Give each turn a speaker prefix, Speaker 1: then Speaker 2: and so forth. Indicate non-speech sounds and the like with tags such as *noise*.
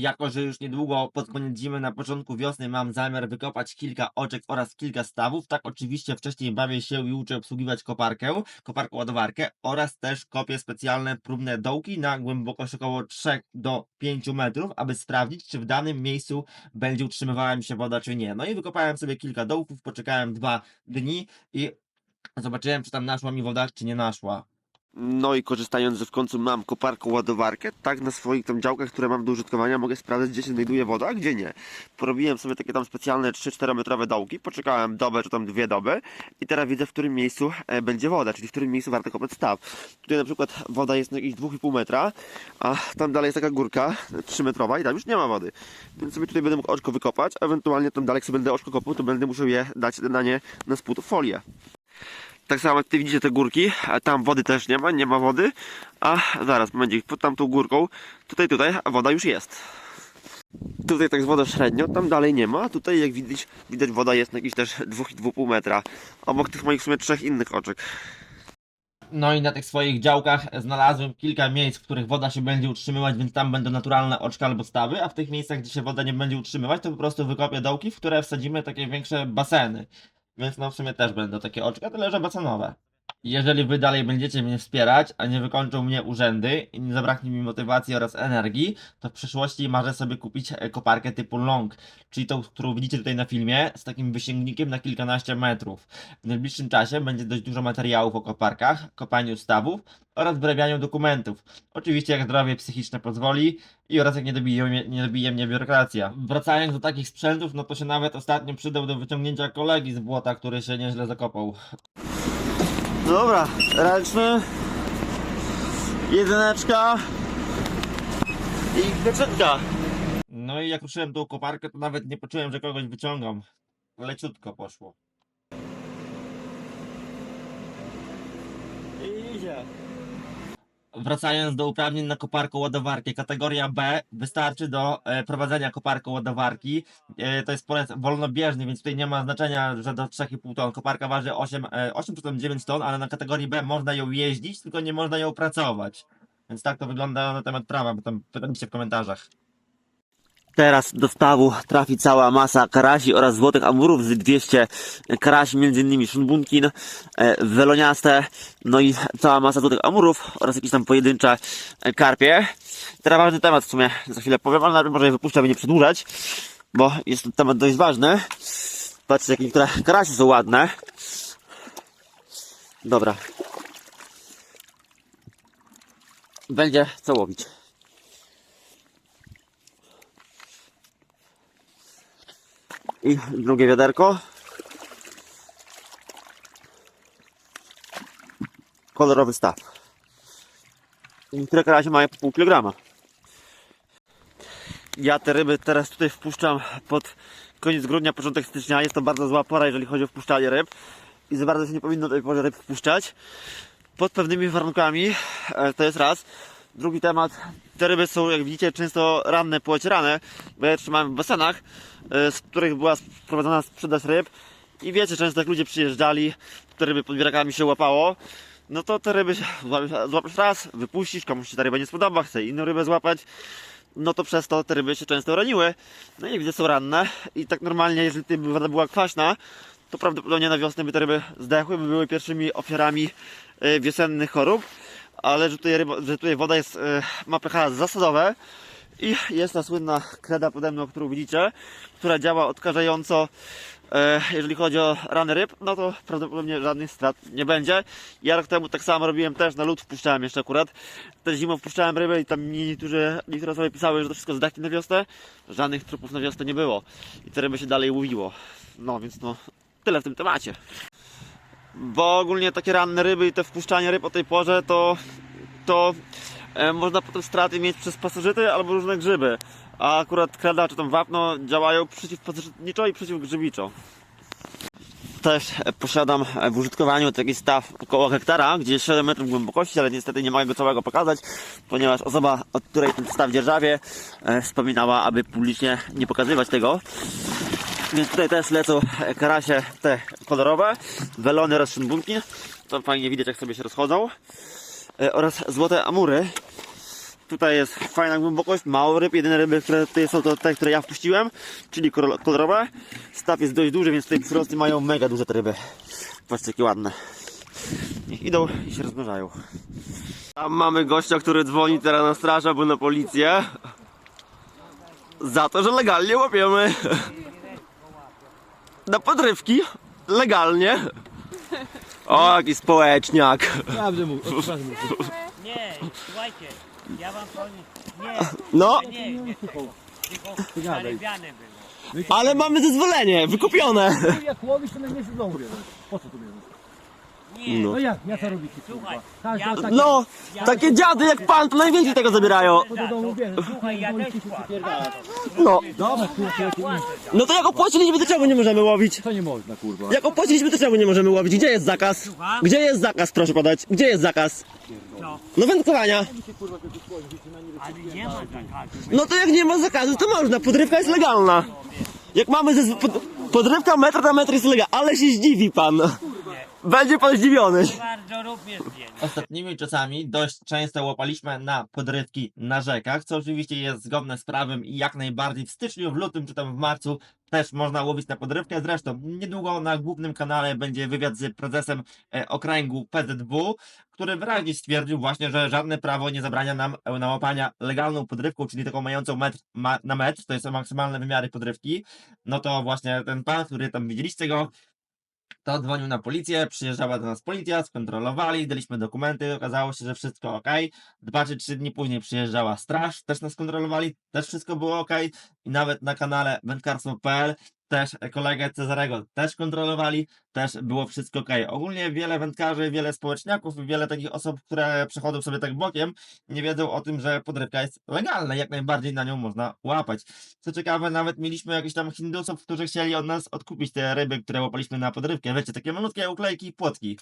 Speaker 1: jako że już niedługo pod koniec zimy, na początku wiosny mam zamiar wykopać kilka oczek oraz kilka stawów, tak oczywiście wcześniej bawię się i uczę obsługiwać koparkę, koparkę ładowarkę oraz też kopię specjalne próbne dołki na głębokość około 3 do 5 metrów, aby sprawdzić, czy w danym miejscu będzie utrzymywała mi się woda, czy nie. No i wykopałem sobie kilka dołków, poczekałem dwa dni i zobaczyłem, czy tam naszła mi woda, czy nie naszła.
Speaker 2: No i korzystając, że w końcu mam koparką ładowarkę, tak na swoich tam działkach, które mam do użytkowania, mogę sprawdzać, gdzie się znajduje woda, a gdzie nie. Porobiłem sobie takie tam specjalne 3-4 metrowe dołki, poczekałem dobę czy tam dwie doby i teraz widzę, w którym miejscu e, będzie woda, czyli w którym miejscu warto kopać staw. Tutaj na przykład woda jest na jakieś 2,5 metra, a tam dalej jest taka górka 3 metrowa i tam już nie ma wody. Więc sobie tutaj będę mógł oczko wykopać, ewentualnie tam dalej jak sobie będę oczko kopał, to będę musiał je dać na nie na spód folię. Tak samo jak ty widzicie te górki, tam wody też nie ma, nie ma wody, a zaraz będzie pod tamtą górką, tutaj, tutaj, a woda już jest. Tutaj tak jest woda średnio, tam dalej nie ma, tutaj jak widać, widać woda jest na jakieś też 2,5 metra, obok tych moich w sumie trzech innych oczek.
Speaker 1: No i na tych swoich działkach znalazłem kilka miejsc, w których woda się będzie utrzymywać, więc tam będą naturalne oczka albo stawy, a w tych miejscach, gdzie się woda nie będzie utrzymywać, to po prostu wykopię dołki, w które wsadzimy takie większe baseny. Więc no w sumie też będą takie oczka, tyle że basenowe. Jeżeli wy dalej będziecie mnie wspierać, a nie wykończą mnie urzędy i nie zabraknie mi motywacji oraz energii, to w przyszłości marzę sobie kupić koparkę typu long, czyli tą, którą widzicie tutaj na filmie, z takim wysięgnikiem na kilkanaście metrów. W najbliższym czasie będzie dość dużo materiałów o koparkach, kopaniu stawów oraz wyrabianiu dokumentów. Oczywiście jak zdrowie psychiczne pozwoli i oraz jak nie dobije, mnie- nie dobije mnie biurokracja. Wracając do takich sprzętów, no to się nawet ostatnio przydał do wyciągnięcia kolegi z błota, który się nieźle zakopał.
Speaker 2: Dobra, ręczny, jedyneczka i pieczynka.
Speaker 1: No i jak ruszyłem tą koparkę, to nawet nie poczułem, że kogoś wyciągam. Leciutko poszło.
Speaker 2: I idzie.
Speaker 1: Wracając do uprawnień na koparkę ładowarki, kategoria B wystarczy do e, prowadzenia koparką ładowarki. E, to jest polec wolnobieżny, więc tutaj nie ma znaczenia, że do 3,5 ton. Koparka waży 8, e, 8 czy tam 9 ton, ale na kategorii B można ją jeździć, tylko nie można ją pracować. Więc tak to wygląda na temat prawa, bo tam pytajcie w komentarzach.
Speaker 2: Teraz do stawu trafi cała masa karasi oraz złotych amurów z 200 karasi, m.in. szunbunkin, e, weloniaste, no i cała masa złotych amurów oraz jakieś tam pojedyncze karpie. Teraz ważny temat w sumie za chwilę powiem, ale może je wypuszczę, aby nie przedłużać, bo jest to temat dość ważny. Patrzcie, jakie niektóre karasi są ładne. Dobra. Będzie co łowić. I drugie wiaderko. Kolorowy staw. Niektóre karasie mają po pół kilograma. Ja te ryby teraz tutaj wpuszczam pod koniec grudnia, początek stycznia. Jest to bardzo zła pora, jeżeli chodzi o wpuszczanie ryb. I za bardzo się nie powinno tej porze ryb wpuszczać. Pod pewnymi warunkami. E, To jest raz. Drugi temat. Te ryby są, jak widzicie, często ranne, poocierane, bo je trzymałem w basenach, e, z których była prowadzona sprzedaż ryb. I wiecie, często jak ludzie przyjeżdżali, te ryby pod wirakami się łapało, no to te ryby złapiesz- raz, wypuścisz, komuś się ta ryba nie spodoba, chce inną rybę złapać, no to przez to te ryby się często raniły. No i widzę, są ranne. I tak normalnie, jeżeli woda była kwaśna, to prawdopodobnie na wiosnę by te ryby zdechły, by były pierwszymi ofiarami e, wiosennych chorób. Ale że tutaj, ryba, że tutaj woda jest, e, ma pH zasadowe i jest ta słynna kreda pode mną, którą widzicie, która działa odkażająco, e, jeżeli chodzi o rany ryb, no to prawdopodobnie żadnych strat nie będzie. Ja rok temu tak samo robiłem też, na lód wpuszczałem jeszcze akurat. Też zimą wpuszczałem ryby i tam niektórzy, niektóre osoby pisały, że to wszystko zdechnie na wiosnę. Żadnych trupów na wiosnę nie było i te ryby się dalej łowiło. No więc no, tyle w tym temacie. Bo ogólnie takie ranne ryby i te wpuszczanie ryb o tej porze to, to e, można potem straty mieć przez pasożyty albo różne grzyby. A akurat kreda czy tam wapno działają przeciwpasożytniczo i przeciwgrzybiczo. Też posiadam w użytkowaniu taki staw około hektara, gdzie jest 7 metrów głębokości, ale niestety nie mogę go całego pokazać, ponieważ osoba, od której ten staw dzierżawię, e, wspominała, aby publicznie nie pokazywać tego. Więc tutaj też lecą karasie te kolorowe, welony oraz szynbunki. To fajnie widać jak sobie się rozchodzą. E, Oraz złote amury.
Speaker 3: Tutaj jest fajna głębokość, mało ryb. Jedyne ryby, które tutaj są, to te, które ja wpuściłem, czyli kolor- kolorowe. Staw jest dość duży, więc tutaj przyrosty mają mega duże te ryby. Patrzcie, jakie ładne. Niech idą i się rozmnażają. Tam mamy gościa, który dzwoni teraz na straż albo na policję. Za to, że legalnie łapiemy. *laughs* Na podrywki. Legalnie. O, jaki społeczniak.
Speaker 4: Prawdę mów, prawdę mów.
Speaker 5: Nie, słuchajcie, ja wam powiem, nie,
Speaker 3: No,
Speaker 5: nie, nie, zarybiane było.
Speaker 3: ale mamy zezwolenie, wykupione.
Speaker 4: Jak łowisz, to najmniejszy w domu bierzesz. Po co tu bierzesz?
Speaker 5: Nie,
Speaker 4: No jak, ja co robicie
Speaker 5: Słuchaj?
Speaker 4: Każdy
Speaker 5: ja-
Speaker 4: o takie
Speaker 3: No, takie dziady jak pan, to najwięcej tego zabierają.
Speaker 4: do domu bierzesz.
Speaker 5: słuchaj, ja też płacę.
Speaker 3: No,
Speaker 4: Dobra, kurwa, ja cię nie...
Speaker 3: no to jak opłaciliśmy, to czemu nie możemy łowić?
Speaker 4: To nie można, kurwa.
Speaker 3: Jak opłaciliśmy, to czemu nie możemy łowić? Gdzie jest zakaz? Gdzie jest zakaz, proszę podać? Gdzie jest zakaz?
Speaker 5: Co?
Speaker 3: No wędkowania.
Speaker 5: Ale nie ma zakazu.
Speaker 3: No to jak nie ma zakazu, to można. Podrywka jest legalna. Jak mamy ze... Pod... Podrywka metr na metr jest legalna. Ale się zdziwi pan. Będzie pan zdziwiony.
Speaker 5: Bardzo.
Speaker 2: Ostatnimi czasami dość często łapaliśmy na podrywki na rzekach, co oczywiście jest zgodne z prawem i jak najbardziej w styczniu, w lutym czy tam w marcu też można łowić na podrywkę. Zresztą niedługo na głównym kanale będzie wywiad z prezesem e, okręgu PZW, który wyraźnie stwierdził właśnie, że żadne prawo nie zabrania nam e, na łapania legalną podrywką, czyli taką mającą metr ma, na metr, to są maksymalne wymiary podrywki. No to właśnie ten pan, który tam widzieliście go, to dzwonił na policję, przyjeżdżała do nas policja, skontrolowali, daliśmy dokumenty, okazało się, że wszystko ok. Dwa czy trzy dni później przyjeżdżała straż, też nas kontrolowali, też wszystko było ok. I nawet na kanale wędkarstwo.pl też kolegę Cezarego też kontrolowali, też było wszystko ok. Ogólnie wiele wędkarzy, wiele społeczniaków wiele takich osób, które przechodzą sobie tak bokiem, nie wiedzą o tym, że podrywka jest legalna, jak najbardziej na nią można łapać. Co ciekawe, nawet mieliśmy jakichś tam hindusów, którzy chcieli od nas odkupić te ryby, które łapaliśmy na podrywkę. Wiecie, takie malutkie uklejki i płotki.